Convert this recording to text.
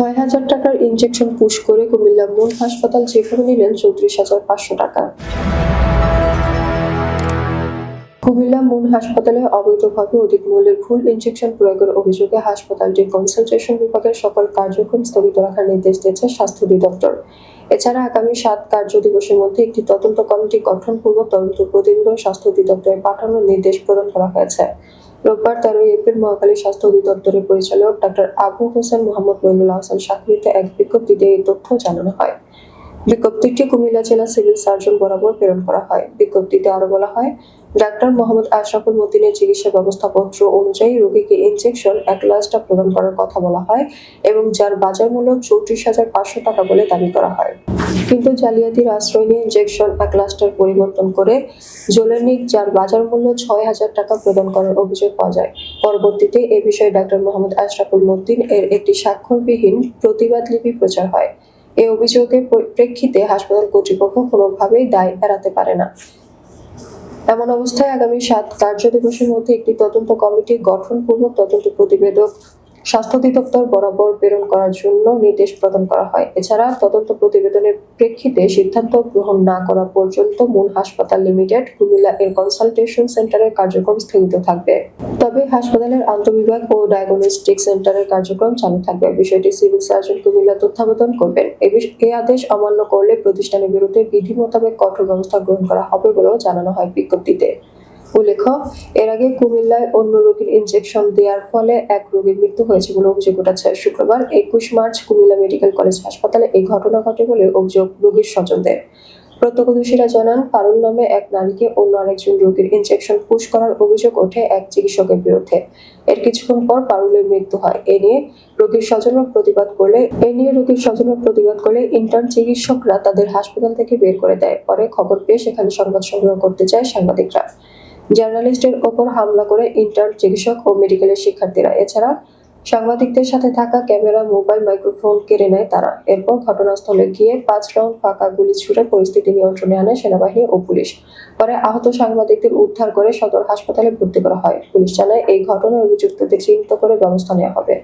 ছয় হাজার টাকার ইনজেকশন পুশ করে কুমিল্লা মূল হাসপাতাল যেখানে নিলেন চৌত্রিশ হাজার পাঁচশো টাকা। কুমিল্লা মূল হাসপাতালে অবৈধভাবে অধিক মূল্যের ভুল ইনজেকশন প্রয়োগের অভিযোগে হাসপাতালটির কনসালটেশন বিভাগের সকল কার্যক্রম স্থগিত রাখার নির্দেশ দিয়েছে স্বাস্থ্য অধিদপ্তর। এছাড়া আগামী সাত কার্য দিবসের মধ্যে একটি তদন্ত কমিটি গঠনপূর্বক তদন্ত প্রতিবেদন স্বাস্থ্য অধিদপ্তরে পাঠানোর নির্দেশ প্রদান করা হয়েছে। রোববার তেরোই এপ্রিল মহাকালী স্বাস্থ্য অধিদপ্তরের পরিচালক ডাক্তার আবু হোসেন মোহাম্মদ মইনুল হাসান স্বাক্ষরিত এক বিজ্ঞপ্তিতে এই তথ্য জানানো হয়। বিজ্ঞপ্তিটি কুমিল্লা জেলা সিভিল সার্জন বরাবর প্রেরণ করা হয়। বিজ্ঞপ্তিতে আরও বলা হয়, ডাক্তার মোহাম্মদ আশরাফুল মতিনের চিকিৎসা ব্যবস্থাপত্র অনুযায়ী রোগীকে ইনজেকশন এক লাস্টা প্রদান করার কথা বলা হয় এবং যার বাজার মূল্য চৌত্রিশ হাজার পাঁচশো টাকা বলে দাবি করা হয়। কিন্তু জালিয়াতির আশ্রয় নিয়ে ইনজেকশন এক লাস্টার পরিবর্তন করে জোলেনিক যার বাজার মূল্য ছয় হাজার টাকা প্রদান করার অভিযোগ পাওয়া যায়। পরবর্তীতে এ বিষয়ে ডাক্তার মোহাম্মদ আশরাফুল মতিন এর একটি স্বাক্ষরবিহীন প্রতিবাদ লিপি প্রচার হয়। এই অভিযোগের প্রেক্ষিতে হাসপাতাল কর্তৃপক্ষ কোনোভাবেই দায় এড়াতে পারে না। এমন অবস্থায় আগামী সাত কার্য দিবসের মধ্যে একটি তদন্ত কমিটি গঠনপূর্বক তদন্ত প্রতিবেদক স্বাস্থ্য অধিদপ্তর বরাবর প্রেরণ করার জন্য নির্দেশ প্রদান করা হয়। এছাড়া তদন্ত প্রতিবেদনের প্রেক্ষিতে সিদ্ধান্ত গ্রহণ না করা পর্যন্ত মূল হাসপাতাল লিমিটেড কুমিল্লা এর কনসালটেশন সেন্টারের কার্যক্রম স্থগিত থাকবে। তবে হাসপাতালের আন্তঃবিভাগ ও ডায়াগনস্টিক সেন্টারের কার্যক্রম চালু থাকবে। বিষয়টি সিভিল সার্জন কুমিল্লা তত্ত্বাবধান করবেন। এ আদেশ অমান্য করলে প্রতিষ্ঠানের বিরুদ্ধে বিধি মোতাবেক কঠোর ব্যবস্থা গ্রহণ করা হবে বলেও জানানো হয় বিজ্ঞপ্তিতে। উল্লেখ্য, এর আগে কুমিল্লায় অন্য রোগীর ইনজেকশন দেওয়ার ফলে এক রোগীর মৃত্যু হয়েছে বলে অভিযোগ উঠেছে। শুক্রবার একুশ মার্চ কুমিল্লা মেডিকেল কলেজ হাসপাতালে এই ঘটনা ঘটে বলে অভিযোগ রোগীর স্বজনদের। প্রত্যক্ষদর্শীরা জানান, পারুল নামে এক নারীকে অন্য আরেকজন রোগীর ইনজেকশন পুশ করার অভিযোগ ওঠে এক চিকিৎসকের বিরুদ্ধে। এর কিছুক্ষণ পর পারুলের মৃত্যু হয়। এ নিয়ে রোগীর স্বজনরা প্রতিবাদ করলে, এ নিয়ে রোগীর স্বজনরা প্রতিবাদ করলে ইন্টার্ন চিকিৎসকরা তাদের হাসপাতাল থেকে বের করে দেয়। পরে খবর পেয়ে সেখানে সংবাদ সংগ্রহ করতে চায় সাংবাদিকরা। জার্নালিস্টের ওপর হামলা করে ইন্টার্ন চিকিৎসক ও মেডিকেলের শিক্ষার্থীরা। এছাড়া সাংবাদিকদের সাথে থাকা ক্যামেরা, মোবাইল, মাইক্রোফোন কেড়ে নেয় তারা। এরপর ঘটনাস্থলে গিয়ে পাঁচ রাউন্ড ফাঁকা গুলি ছুড়ে পরিস্থিতি নিয়ন্ত্রণে আনে সেনাবাহিনী ও পুলিশ। পরে আহত সাংবাদিকদের উদ্ধার করে সদর হাসপাতালে ভর্তি করা হয়। পুলিশ জানায়, এই ঘটনায় অভিযুক্তদের চিহ্নিত করে ব্যবস্থা নেওয়া হবে।